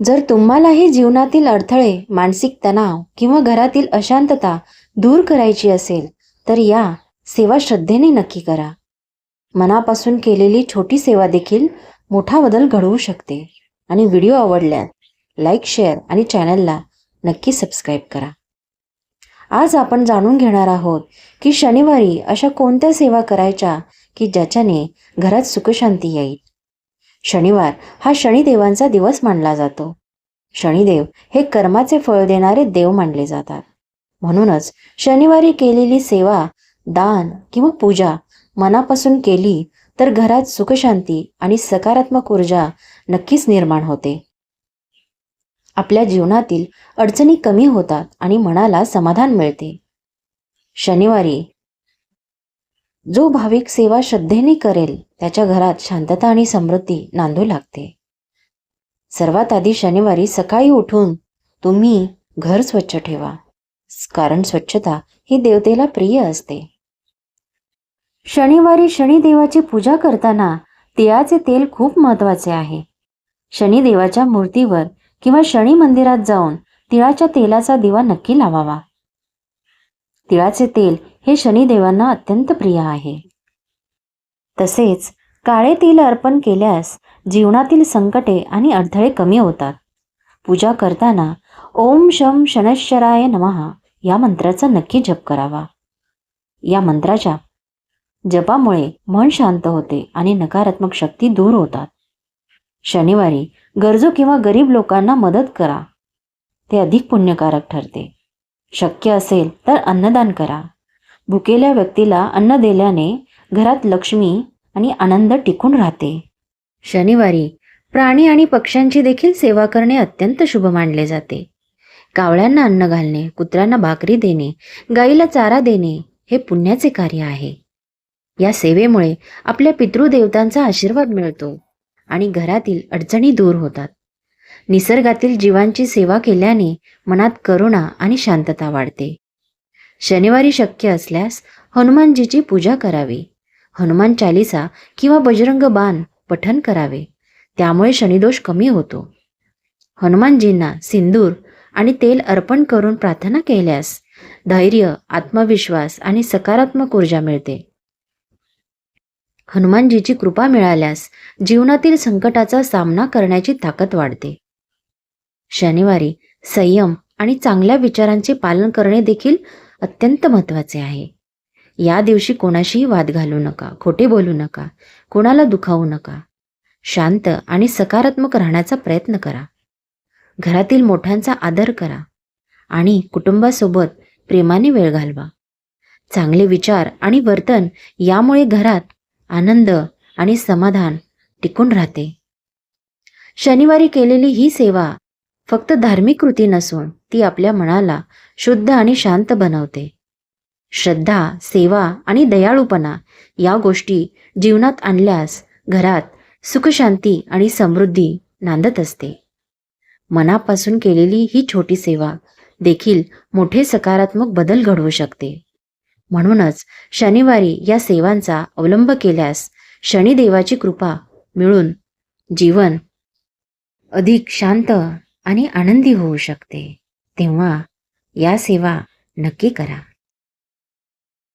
जर तुम्हालाही जीवनातील अडथळे मानसिक तणाव किंवा घरातील अशांतता दूर करायची असेल तर या सेवा श्रद्धेने नक्की करा. मनापासून केलेली छोटी सेवा देखील मोठा बदल घडवू शकते. आणि व्हिडिओ आवडल्यास लाईक शेअर आणि चॅनलला नक्की सबस्क्राईब करा. आज आपण जाणून घेणार आहोत की शनिवारी अशा कोणत्या सेवा करायच्या की ज्याच्याने घरात सुखशांती येईल? शनिवार हा शनिदेवांचा दिवस मानला जातो. शनिदेव हे कर्माचे फळ देणारे देव मानले जातात. म्हणूनच शनिवारी केलेली सेवा दान किंवा पूजा मनापासून केली तर घरात सुखशांती आणि सकारात्मक ऊर्जा नक्कीच निर्माण होते. आपल्या जीवनातील अडचणी कमी होतात आणि मनाला समाधान मिळते. शनिवारी जो भाविक सेवा श्रद्धेने करेल त्याच्या घरात शांतता आणि समृद्धी नांदू लागते. सर्वात आधी शनिवारी सकाळी उठून तुम्ही घर स्वच्छ ठेवा कारण स्वच्छता ही देवतेला प्रिय असते. शनिवारी शनिदेवाची पूजा करताना तिळाचे तेल खूप महत्त्वाचे आहे. शनिदेवाच्या मूर्तीवर किंवा शनी मंदिरात जाऊन तिळाच्या तेलाचा दिवा नक्की लावावा. तिळाचे तेल हे शनिदेवांना अत्यंत प्रिय आहे. तसेच काळे तिल अर्पण केल्यास जीवनातील संकटे आणि अडथळे कमी होतात. पूजा करताना ओम शम शनश्चराय नमः या मंत्राचा नक्की जप करावा. या मंत्राच्या जपामुळे मन शांत होते आणि नकारात्मक शक्ती दूर होतात. शनिवारी गरजू किंवा गरीब लोकांना मदत करा. ते अधिक पुण्यकारक ठरते. शक्य असेल तर अन्नदान करा. भुकेल्या व्यक्तीला अन्न दिल्याने घरात लक्ष्मी आणि आनंद टिकून राहते. शनिवारी प्राणी आणि पक्ष्यांची देखील सेवा करणे अत्यंत शुभ मानले जाते. कावळ्यांना अन्न घालणे कुत्र्यांना भाकरी देणे गाईला चारा देणे हे पुण्याचे कार्य आहे. या सेवेमुळे आपल्या पितृदेवतांचा आशीर्वाद मिळतो आणि घरातील अडचणी दूर होतात. निसर्गातील जीवांची सेवा केल्याने मनात करुणा आणि शांतता वाढते. शनिवारी शक्य असल्यास हनुमानजीची पूजा करावी. हनुमान चालिसा किंवा बजरंग बाण पठन करावे. त्यामुळे शनिदोष कमी होतो. हनुमानजींना सिंदूर आणि तेल अर्पण करून प्रार्थना केल्यास धैर्य आत्मविश्वास आणि सकारात्मक ऊर्जा मिळते. हनुमानजीची कृपा मिळाल्यास जीवनातील संकटाचा सामना करण्याची ताकद वाढते. शनिवारी संयम आणि चांगल्या विचारांचे पालन करणे देखील अत्यंत महत्त्वाचे आहे. या दिवशी कोणाशीही वाद घालू नका खोटे बोलू नका कोणाला दुखावू नका. शांत आणि सकारात्मक राहण्याचा प्रयत्न करा. घरातील मोठ्यांचा आदर करा आणि कुटुंबासोबत प्रेमाने वेळ घालवा. चांगले विचार आणि वर्तन यामुळे घरात आनंद आणि समाधान टिकून राहते. शनिवारी केलेली ही सेवा फक्त धार्मिक कृती नसून ती आपल्या मनाला शुद्ध आणि शांत बनवते. श्रद्धा सेवा आणि दयाळूपणा या गोष्टी जीवनात आणल्यास घरात सुखशांती आणि समृद्धी नांदत असते. मनापासून केलेली ही छोटी सेवा देखील मोठे सकारात्मक बदल घडवू शकते. म्हणूनच शनिवारी या सेवांचा अवलंब केल्यास शनिदेवाची कृपा मिळून जीवन अधिक शांत आणि आनंदी होऊ शकते. तेव्हा या सेवा नक्की करा.